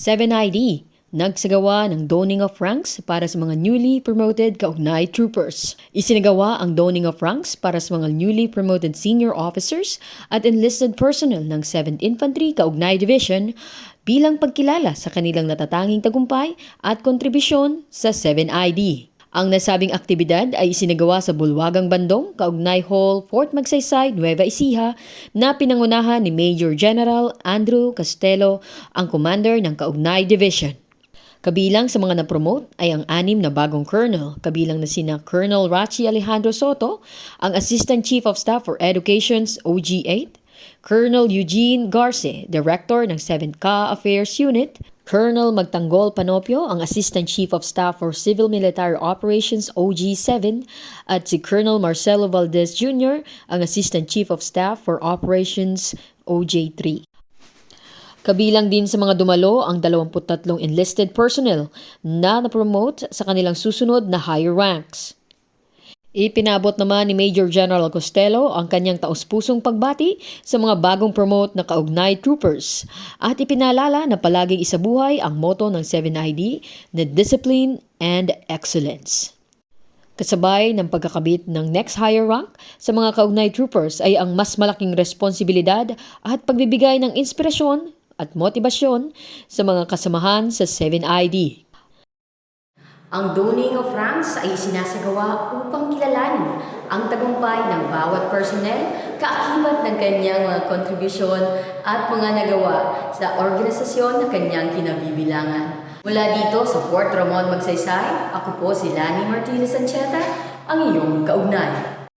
7ID, nagsagawa ng doning of ranks para sa mga newly promoted kaugnay troopers. Isinagawa ang doning of ranks para sa mga newly promoted senior officers at enlisted personnel ng 7th Infantry Kaugnay Division bilang pagkilala sa kanilang natatanging tagumpay at kontribusyon sa 7ID. Ang nasabing aktibidad ay isinagawa sa Bulwagang Bandong, Kaugnay Hall, Fort Magsaysay, Nueva Ecija na pinangunahan ni Major General Andrew Castelo, ang commander ng Kaugnay Division. Kabilang sa mga na-promote ay ang anim na bagong colonel, kabilang na sina Colonel Rachi Alejandro Soto, ang Assistant Chief of Staff for Education's OG-8, Colonel Eugene Garce, Director ng 7th Ka Affairs Unit, Colonel Magtanggol Panopio, ang Assistant Chief of Staff for Civil Military Operations OG-7, at si Colonel Marcelo Valdez Jr., ang Assistant Chief of Staff for Operations OJ-3. Kabilang din sa mga dumalo ang 23 enlisted personnel na na-promote sa kanilang susunod na higher ranks. Ipinabot naman ni Major General Costello ang kanyang taus-pusong pagbati sa mga bagong promote na kaugnay troopers at ipinalala na palaging isabuhay ang moto ng 7ID na Discipline and Excellence. Kasabay ng pagkakabit ng next higher rank sa mga kaugnay troopers ay ang mas malaking responsibilidad at pagbibigay ng inspirasyon at motibasyon sa mga kasamahan sa 7ID. Ang doning of ranks ay sinasagawa upang kilalanin ang tagumpay ng bawat personnel kaakibat ng kanyang mga kontribusyon at mga nagawa sa organisasyon na kanyang kinabibilangan. Mula dito sa Fort Ramon Magsaysay, ako po si Lani Martinez Ancheta, ang iyong kaugnay.